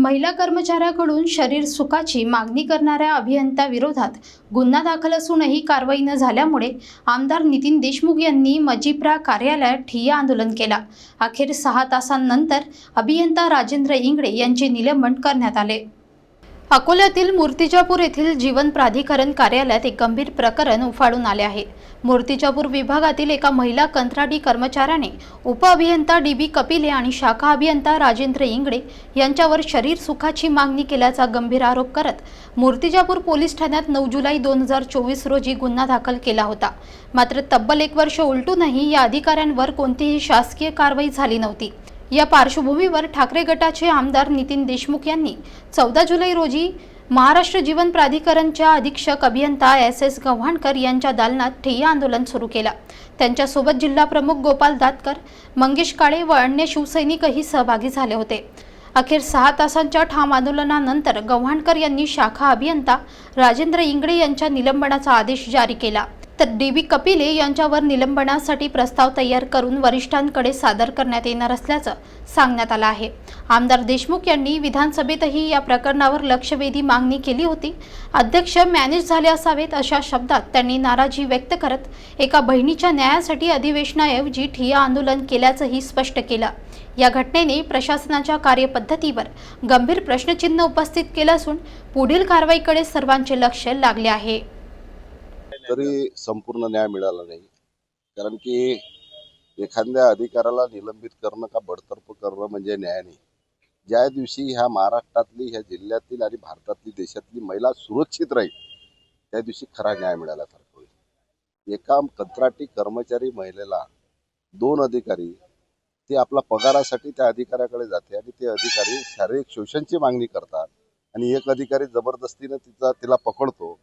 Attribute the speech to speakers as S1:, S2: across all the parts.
S1: महिला कर्मचाऱ्याकडून शरीर सुखाची मागणी करणाऱ्या अभियंत्याविरोधात गुन्हा दाखल असूनही कारवाई न झाल्यामुळे आमदार नितीन देशमुख यांनी मजिप्रा कार्यालयात ठिय्या आंदोलन केला. अखेर सहा तासांनंतर अभियंता राजेंद्र इंगळे यांचे निलंबन करण्यात आले. अकोल्यातील मूर्तिजापूर येथील जीवन प्राधिकरण कार्यालयात एक गंभीर प्रकरण उफाळून आले आहे. मूर्तिजापूर विभागातील एका महिला कंत्राटी कर्मचाऱ्याने उपअभियंता डी बी कपिले आणि शाखा अभियंता राजेंद्र इंगळे यांच्यावर शरीर सुखाची मागणी केल्याचा गंभीर आरोप करत मूर्तिजापूर पोलीस ठाण्यात नऊ जुलै दोन हजार चोवीस रोजी गुन्हा दाखल केला होता. मात्र तब्बल एक वर्ष उलटूनही या अधिकाऱ्यांवर कोणतीही शासकीय कारवाई झाली नव्हती. या पार्श्वभूमीवर ठाकरे गटाचे आमदार नितीन देशमुख यांनी चौदा जुलै रोजी महाराष्ट्र जीवन प्राधिकरणच्या अधीक्षक अभियंता एस एस गव्हाणकर यांच्या दालनात ठिय्या आंदोलन सुरू केला. त्यांच्यासोबत जिल्हा प्रमुख गोपाल दातकर मंगेश काळे व अन्य शिवसैनिकही सहभागी झाले होते. अखेर सहा तासांच्या ठाम आंदोलनानंतर गव्हाणकर यांनी शाखा अभियंता राजेंद्र इंगळे यांच्या निलंबनाचा आदेश जारी केला. तर डी बी कपिले यांच्यावर निलंबनासाठी प्रस्ताव तयार करून वरिष्ठांकडे सादर करण्यात येणार असल्याचं सांगण्यात आलं आहे. आमदार देशमुख यांनी विधानसभेतही या प्रकरणावर लक्षवेधी मागणी केली होती. अध्यक्ष मॅनेज झाले असावेत अशा शब्दात त्यांनी नाराजी व्यक्त करत एका बहिणीच्या न्यायासाठी अधिवेशनाऐवजी ठिया आंदोलन केल्याचंही स्पष्ट केलं. या घटनेने प्रशासनाच्या कार्यपद्धतीवर गंभीर प्रश्नचिन्ह उपस्थित केलं असून पुढील कारवाईकडे सर्वांचे लक्ष लागले आहे.
S2: तरी संपूर्ण न्याय मिळाला नाही. कारण की एखाद्या अधिकाऱ्याला निलंबित करणं का बडतर्फ करणं म्हणजे न्याय नाही. ज्या दिवशी ह्या महाराष्ट्रातली ह्या जिल्ह्यातील आणि भारतातली देशातली महिला सुरक्षित राहील त्या दिवशी खरा न्याय मिळाल्यासारखं होईल. एका कंत्राटी कर्मचारी महिलेला दोन अधिकारी ते आपला पगारासाठी त्या अधिकाऱ्याकडे जाते आणि ते अधिकारी शारीरिक शोषणची मागणी करतात आणि एक अधिकारी जबरदस्तीनं तिचा तिला पकडतो.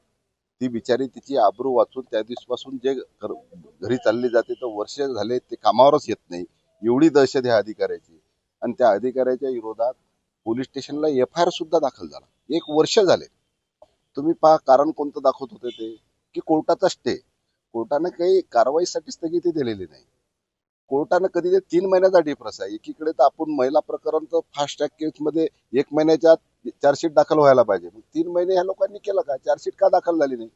S2: ती बिचारी तिची आबरू वाचून त्या दिवसापासून जे घरी चालली जाते तर वर्ष झाले ते कामावरच येत नाही. एवढी दहशत ह्या अधिकाऱ्याची. आणि त्या अधिकाऱ्याच्या विरोधात पोलीस स्टेशनला एफ आय आर सुद्धा दाखल झाला. एक वर्ष झाले. तुम्ही पहा कारण कोणतं दाखवत होते ते? की कोर्टाचा स्टे कोर्टानं काही कारवाईसाठी स्थगिती दिलेली नाही. कोर्टानं कधी ते तीन महिन्याचा डिफरन्स आहे. एकीकडे तर आपण महिला प्रकरण तर फास्ट ट्रॅक केसमध्ये एक महिन्याच्या चार्जशीट दाखल व्हायला पाहिजे. मग तीन महिने ह्या लोकांनी केलं का? चार्जशीट का दाखल झाली नाही?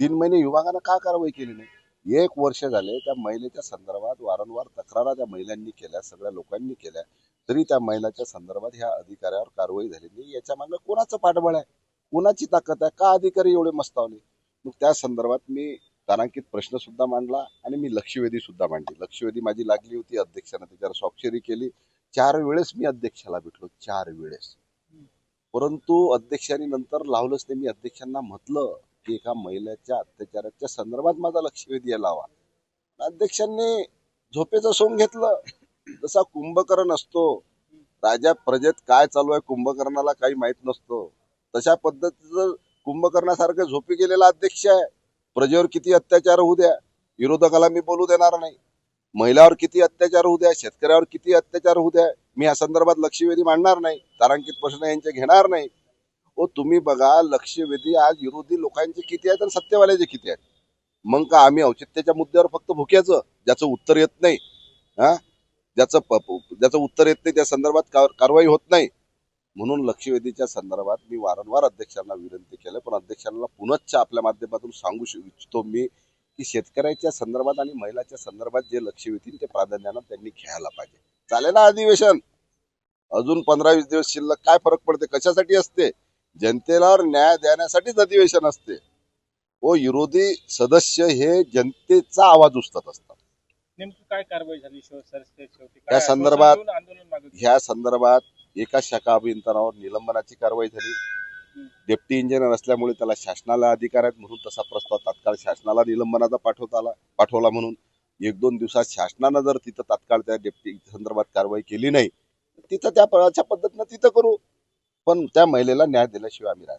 S2: तीन महिने विभागानं का कारवाई केली नाही? एक वर्ष झाले त्या महिलेच्या संदर्भात वारंवार तक्रारा त्या महिलांनी केल्या सगळ्या लोकांनी केल्या. तरी त्या महिलाच्या संदर्भात ह्या अधिकाऱ्यावर कारवाई झाली नाही. याच्या मागे कोणाचं पाठबळ आहे? कोणाची ताकद आहे? का अधिकारी एवढे मस्तावले? मग त्या संदर्भात मी तारांकित प्रश्न सुद्धा मांडला आणि मी लक्षवेधी सुद्धा मांडली. लक्षवेधी माझी लागली होती अध्यक्षानं. त्याच्यावर स्वाक्षरी केली. चार वेळेस मी अध्यक्षाला भेटलो. चार वेळेस. परंतु अध्यक्षांनी नंतर लावलंच नाही. मी अध्यक्षांना म्हटलं की एका महिलेच्या अत्याचाराच्या संदर्भात माझा लक्षवेधी यायला हवा अध्यक्षांनी झोपेचं सोंग घेतलं. जसा कुंभकर्ण असतो राजा प्रजेत काय चालू आहे कुंभकर्णाला काही माहीत नसतो. तशा पद्धतीचं कुंभकर्णासारखं झोपी गेलेला अध्यक्ष आहे. प्रजेवर किती अत्याचार होऊ द्या विरोधकाला मी बोलू देणार नाही. महिलावर किती अत्याचार होऊ द्या शेतकऱ्यावर किती अत्याचार होऊ द्या मी या संदर्भात लक्षवेधी मांडणार नाही तारांकित प्रश्न यांचे घेणार नाही. ओ तुम्ही बघा लक्षवेधी आज विरोधी लोकांचे किती आहेत आणि सत्यवाल्याचे किती आहेत? मग का आम्ही औचित्याच्या मुद्द्यावर फक्त भुक्याचं ज्याचं उत्तर येत नाही? हा? ज्याचं प- ज्याचं उत्तर येत नाही त्या संदर्भात कारवाई होत नाही? म्हणून लक्षवेधीच्या संदर्भात मी वारंवार अध्यक्षांना विनंती केलं पण अध्यक्षांना पुनश्च आपल्या माध्यमातून सांगू इच्छितो मी की शेतकऱ्याच्या संदर्भात आणि महिलाच्या संदर्भात जे लक्षवेधी ते प्राधान्यानं त्यांनी घ्यायला पाहिजे. चालेल ना अधिवेशन? अजून पंधरा वीस दिवस शिल्लक काय फरक पडते? कशासाठी असते? जनतेला न्याय देण्यासाठीच अधिवेशन असते. व विरोधी सदस्य हे जनतेचा आवाज उचलत असतात.
S3: नेमकी काय कारवाई झाली?
S2: या संदर्भात-? ह्या संदर्भात एका शाखा अभियंत्यावर निलंबनाची कारवाई झाली. डेप्टी इंजिनियर असल्यामुळे त्याला शासनाला अधिकार आहेत म्हणून तसा प्रस्ताव तात्काळ शासनाला निलंबनाचा पाठवता आला पाठवला म्हणून. एक दोन दिवसात शासनानं जर तिथं तात्काळ त्या डेप्टी संदर्भात कारवाई केली नाही तिथं त्या अशा पद्धतीनं तिथं करू. पण त्या महिलेला न्याय दिल्याशिवाय आम्ही राहणार